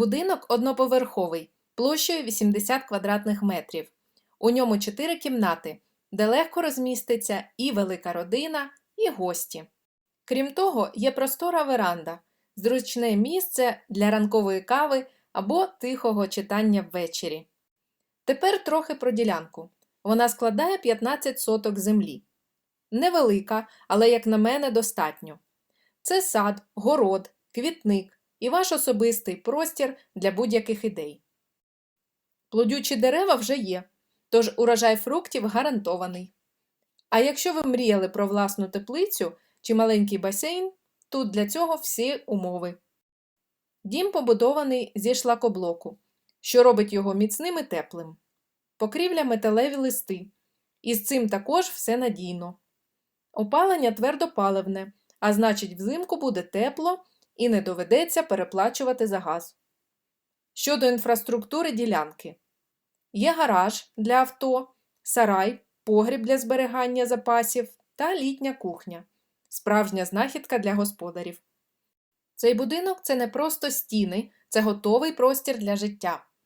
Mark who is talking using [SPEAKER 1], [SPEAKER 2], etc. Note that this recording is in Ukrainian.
[SPEAKER 1] Будинок одноповерховий, площею 80 квадратних метрів. У ньому 4 кімнати, де легко розміститься і велика родина, і гості. Крім того, є простора веранда, зручне місце для ранкової кави або тихого читання ввечері. Тепер трохи про ділянку. Вона складає 15 соток землі. Невелика, але, як на мене, достатньо. Це сад, город, квітник і ваш особистий простір для будь-яких ідей. Плодючі дерева вже є, тож урожай фруктів гарантований. А якщо ви мріяли про власну теплицю чи маленький басейн, тут для цього всі умови. Дім побудований зі шлакоблоку, що робить його міцним і теплим. Покрівля металеві листи. І з цим також все надійно. Опалення твердопаливне, а значить, взимку буде тепло і не доведеться переплачувати за газ. Щодо інфраструктури ділянки, є гараж для авто, сарай, погріб для зберігання запасів та літня кухня справжня знахідка для господарів. Цей будинок це не просто стіни, це готовий простір для життя.